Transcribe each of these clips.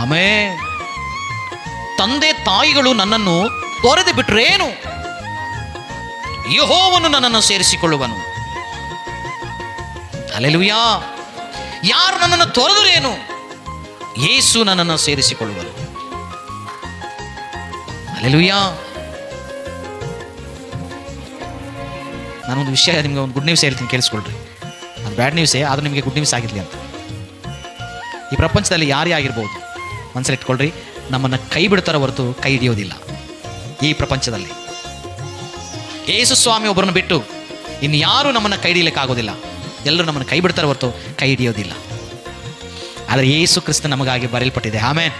ಆಮೇ ತಂದೆ ತಾಯಿಗಳು ನನ್ನನ್ನು ತೊರೆದು ಬಿಟ್ರೇನು ಯಹೋವನು ನನ್ನನ್ನು ಸೇರಿಸಿಕೊಳ್ಳುವನು. ಅಲೆಲುಯ್ಯ ಯಾರು ನನ್ನನ್ನು ತೊರೆದರೇನು ಯೇಸು ನನ್ನನ್ನು ಸೇರಿಸಿಕೊಳ್ಳುವನು. ಅಲೆಲುಯ್ಯ ನಾನೊಂದು ವಿಷಯ ನಿಮಗೆ ಒಂದು ಗುಡ್ ನ್ಯೂಸ್ ಹೇಳ್ತೀನಿ, ಕೇಳಿಸ್ಕೊಳ್ರಿ. ಅದು ಬ್ಯಾಡ್ ನ್ಯೂಸೇ ಆದರೂ ನಿಮಗೆ ಗುಡ್ ನ್ಯೂಸ್ ಆಗಿರಲಿ ಅಂತ. ಈ ಪ್ರಪಂಚದಲ್ಲಿ ಯಾರೇ ಆಗಿರ್ಬೋದು ಮನಸ್ಸಲ್ಲಿ ಇಟ್ಕೊಳ್ರಿ ನಮ್ಮನ್ನು ಕೈ ಬಿಡ್ತಾರ ಹೊರತು ಕೈ ಹಿಡಿಯೋದಿಲ್ಲ ಈ ಪ್ರಪಂಚದಲ್ಲಿ. ಯೇಸು ಸ್ವಾಮಿ ಒಬ್ಬರನ್ನು ಬಿಟ್ಟು ಇನ್ನು ಯಾರೂ ನಮ್ಮನ್ನು ಕೈ ಹಿಡಿಯಲಿಕ್ಕಾಗೋದಿಲ್ಲ ಎಲ್ಲರೂ ನಮ್ಮನ್ನು ಕೈ ಬಿಡ್ತಾರೆ ಹೊರತು ಕೈ ಹಿಡಿಯೋದಿಲ್ಲ. ಆದರೆ ಯೇಸು ಕ್ರಿಸ್ತ ನಮಗಾಗಿ ಬರೆಯಲ್ಪಟ್ಟಿದೆ. ಆಮೇಲೆ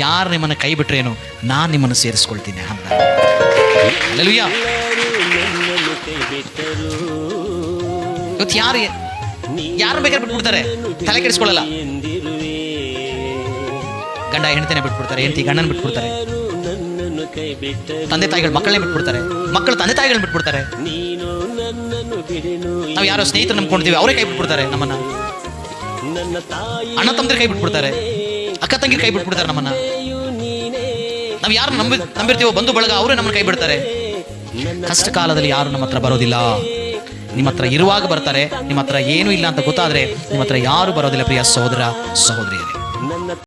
ಯಾರು ನಿಮ್ಮನ್ನು ಕೈ ಬಿಟ್ರೇನು ನಾನು ನಿಮ್ಮನ್ನು ಸೇರಿಸ್ಕೊಳ್ತೀನಿ. ಅಂತ ಯಾರು ಯಾರು ಬೇಕಾದ್ರೆ ಬಿಟ್ಬಿಡ್ತಾರೆ. ತಲೆ ಕೆಡಿಸ್ಕೊಳ್ಳಲ್ಲ. ಗಂಡ ಹೆಂಡತಿನ ಬಿಟ್ಬಿಡ್ತಾರೆ, ಹೆಂಡತಿ ಗಂಡನ ಬಿಟ್ಬಿಡ್ತಾರೆ. ತಂದೆ ತಾಯಿಗಳು ಮಕ್ಕಳನ್ನೇ ಬಿಟ್ಬಿಡ್ತಾರೆ. ಮಕ್ಕಳು ತಂದೆ ತಾಯಿಗಳನ್ನ ಬಿಟ್ಬಿಡ್ತಾರೆ. ನಾವು ಯಾರೋ ಸ್ನೇಹಿತರು ನಂಬ್ಕೊಂಡಿದ್ದೀವಿ, ಅವರೇ ಕೈ ಬಿಟ್ಬಿಡ್ತಾರೆ ನಮ್ಮನ್ನ. ಅಣ್ಣ ತಂದ್ರೆ ಕೈ ಬಿಟ್ಬಿಡ್ತಾರೆ. ಅಕ್ಕ ತಂಗಿ ಕೈ ಬಿಟ್ಬಿಡ್ತಾರೆ ನಮ್ಮನ್ನ. ನಾವು ಯಾರು ನಂಬಿ, ನಂಬಿರ್ತೀವೋ, ಬಂಧು ಬಳಗ, ಅವರೇ ನಮ್ಮನ್ನ ಕೈ ಬಿಡ್ತಾರೆ. ಕಷ್ಟ ಕಾಲದಲ್ಲಿ ಯಾರು ನಮ್ಮ ಹತ್ರ ಬರೋದಿಲ್ಲ. ನಿಮ್ಮ ಹತ್ರ ಇರುವಾಗ ಬರ್ತಾರೆ, ನಿಮ್ಮ ಹತ್ರ ಏನೂ ಇಲ್ಲ ಅಂತ ಗೊತ್ತಾದ್ರೆ ನಿಮ್ಮ ಹತ್ರ ಯಾರು ಬರೋದಿಲ್ಲ, ಪ್ರಿಯ ಸಹೋದರ, ಸಹೋದರಿಯರೇ.